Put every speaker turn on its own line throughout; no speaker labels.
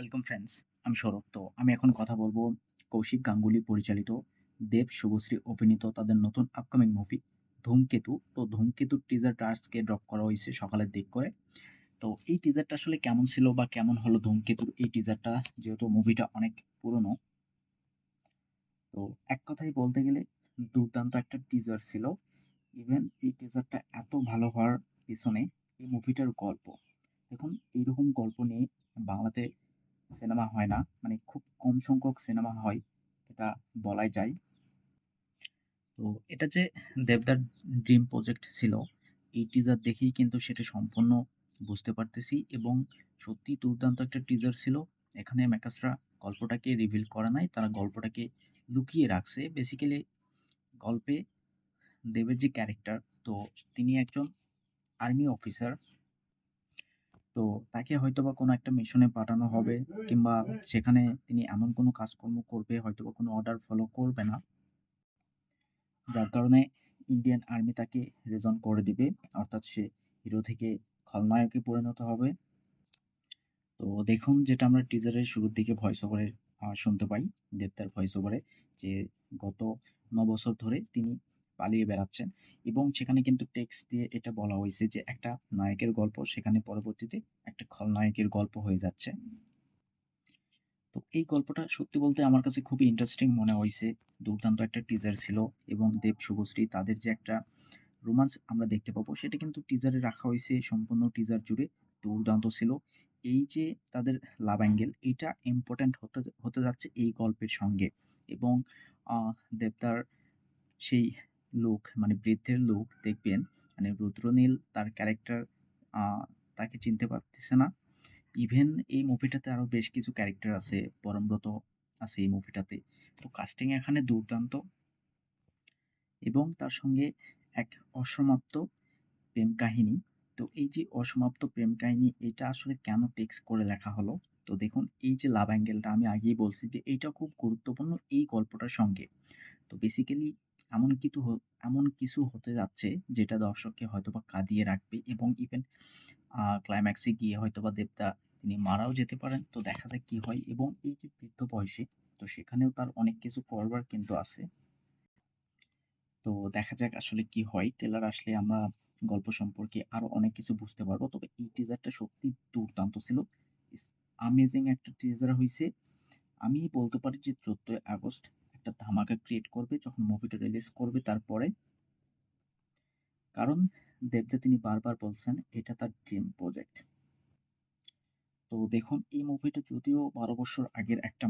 Welcome friends আমি সৌরভ তো আমি এখন কথা বলব কৌশিক গাঙ্গুলি পরিচালিত দেব শুভশ্রী অভিনীত তাদের নতুন আপকামিং মুভি ধূমকেতু। তো ধূমকেতুর টিজার আজকে ড্রপ করা হয়েছে সকালের দিক করে। তো এই টিজারটা আসলে কেমন ছিল বা কেমন হলো ধূমকেতুর এই টিজারটা যেহেতু মুভিটা অনেক পুরনো। তো এক কথাই বলতে গেলে দুর্দান্ত একটা টিজার ছিল। ইভেন এই টিজারটা এত ভালো হওয়ার পিছনে এই মুভিটার গল্প। দেখুন, এইরকম গল্প নিয়ে বাংলাতে সিনেমা হয় না মানে খুব কম সংখ্যক সিনেমা হয়, এটা বলাই যায়। তো এটা যে দেবদার ড্রিম প্রজেক্ট ছিল, এই টিজার দেখেই কিন্তু সেটা সম্পূর্ণ বুঝতে পারতেছি এবং সত্যি দুর্দান্ত একটা টিজার ছিল। এখানে ম্যাকাসরা গল্পটাকে রিভিল করে নাই, তারা গল্পটাকে লুকিয়ে রাখছে। বেসিক্যালি গল্পে দেবের যে ক্যারেক্টার তো তিনি একজন আর্মি অফিসার তো তাকে হয়তোবা কোনো একটা মিশনে পাঠানো হবে কিংবা সেখানে তিনি এমন কোনো কাজকর্ম করবে, হয়তোবা কোনো অর্ডার ফলো করবে না। যার কারণে ইন্ডিয়ান আর্মি তাকে রেজন করে দিবে। অর্থাৎ সে হিরো থেকে খলনায়কে পরিণত হবে। তো দেখুন যেটা আমরা টিজারের শুরুর দিকে ভয়েস ওভারে শুনতে পাই দেবতার ভয়েস ওভারে যে গত ন বছর ধরে তিনি পালিয়ে বেড়াচ্ছেন এবং সেখানে কিন্তু টেক্সট দিয়ে এটা বলা হয়েছে যে একটা নায়কের গল্প, সেখানে পরবর্তীতে একটা খলনায়কের গল্প হয়ে যাচ্ছে। তো এই গল্পটা সত্যি বলতে আমার কাছে খুবই ইন্টারেস্টিং মনে হয়েছে। দুর্দান্ত একটা টিজার ছিল এবং দেব, শুভশ্রী তাদের যে একটা রোমান্স আমরা দেখতে পাবো, সেটা কিন্তু টিজারে রাখা হয়েছে সম্পূর্ণ টিজার জুড়ে, দুর্দান্ত ছিল। এই যে তাদের লাভ অ্যাঙ্গেল এটা ইম্পর্ট্যান্ট হতে হতে যাচ্ছে এই গল্পের সঙ্গে এবং দেবতার সেই লোক মানে বৃদ্ধের লোক দেখবেন মানে রুদ্রনীল তার ক্যারেক্টার তাকে চিনতে পারতেছে না। ইভেন এই মুভিটাতে আরও বেশ কিছু ক্যারেক্টার আছে, পরমব্রত আছে এই মুভিটাতে তো কাস্টিং এখানে দুর্দান্ত এবং তার সঙ্গে এক অসমাপ্ত প্রেম কাহিনী। তো এই যে অসমাপ্ত প্রেম কাহিনী, এটা আসলে কেন টেক্স করে লেখা হলো? তো দেখুন, এই যে লাভ অ্যাঙ্গেলটা আমি আগেই বলছি যে, এইটা খুব গুরুত্বপূর্ণ এই গল্পটার সঙ্গে। তো বেসিক্যালি এমন কিছু এমন কিছু হতে যাচ্ছে যেটা দর্শককে হয়তোবা কাঁদিয়ে রাখবে এবং ইভেন ক্লাইম্যাক্সে গিয়ে হয়তোবা দেবতা তিনি মারাও যেতে পারেন। তো দেখা যাক কী হয় এবং এই যে বৃদ্ধ বয়সে, তো সেখানেও তার অনেক কিছু করবার কিন্তু আছে। তো দেখা যাক আসলে কি হয়। ট্রেলার আসলে আমরা গল্প সম্পর্কে আরও অনেক কিছু বুঝতে পারব। তবে এই টিজারটা সত্যি দুর্দান্ত ছিল। আমেজিং একটা টিজার হয়েছে আমি বলতে পারি যে চোদ্দোই আগস্ট একটা ধামাকা ক্রিয়েট করবে যখন মুভিটা রিলিজ করবে তারপরে। কারণ দেবদা তিনি বারবার বলছেন, এটা তার ড্রিম প্রজেক্ট তো দেখুন, এই মুভিটা যদিও বারো বছর আগের একটা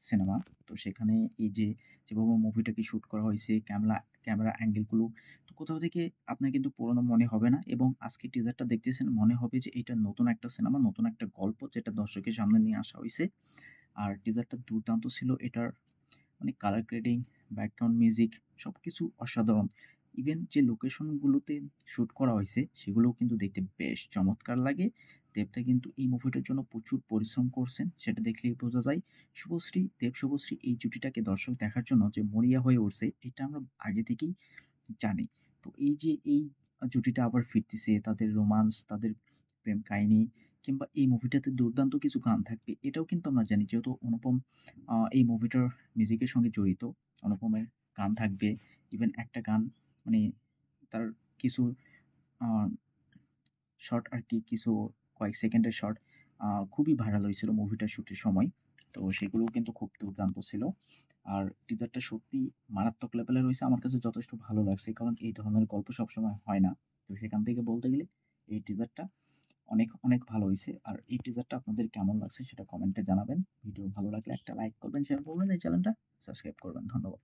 সিনেমা তো সেখানে এই যে যেভাবে মুভিটাকে শ্যুট করা হয়েছে ক্যামেরা ক্যামেরা অ্যাঙ্গেলগুলো তো কোথাও থেকে আপনার কিন্তু পুরোনো মনে হবে না এবং আজকে টিজারটা দেখতেছেন, মনে হবে যে এটা নতুন একটা সিনেমা নতুন একটা গল্প যেটা দর্শকের সামনে নিয়ে আসা হয়েছে। আর টিজারটা দুর্দান্ত ছিল, এটার মানে কালার গ্রেডিং ব্যাকগ্রাউন্ড মিউজিক সব কিছু অসাধারণ। ইভেন যে লোকেশনগুলোতে শ্যুট করা হয়েছে, সেগুলোও কিন্তু দেখতে বেশ চমৎকার লাগে। দেবদা কিন্তু এই মুভিটার জন্য প্রচুর পরিশ্রম করছেন, সেটা দেখলেই বোঝা যায়। শুভশ্রী, দেব শুভশ্রী এই জুটিটাকে দর্শক দেখার জন্য যে মরিয়া হয়ে উঠছে, এটা আমরা আগে থেকেই জানি। তো এই যে এই জুটিটা আবার ফিরতেছে, তাদের রোমান্স তাদের প্রেম কাহিনী কিংবা এই মুভিটাতে দুর্দান্ত কিছু গান থাকবে, এটাও কিন্তু আমরা জানি যেহেতু অনুপম এই মুভিটার মিউজিকের সঙ্গে জড়িত, অনুপমের গান থাকবে ইভেন একটা গান মানে তার কিছু শর্ট আর কি, কিছু কয়েক সেকেন্ডের শর্ট খুবই ভাইরাল হয়েছিল মুভিটা শ্যুটের সময়, তো সেগুলোও কিন্তু খুব দুর্দান্ত ছিল। আর টিজারটা সত্যি মারাত্মক লেভেলে রয়েছে, আমার কাছে যথেষ্ট ভালো লাগছে, কারণ এই ধরনের গল্প সবসময় হয় না। তো সেখান থেকে বলতে গেলে এই টিজারটা অনেক অনেক ভালো হয়েছে আর এই টিজারটা আপনাদের কেমন লাগছে সেটা কমেন্টে জানাবেন। ভিডিও ভালো লাগলে একটা লাইক করবেন শেয়ার করবেন, এই চ্যানেলটা সাবস্ক্রাইব করবেন। ধন্যবাদ।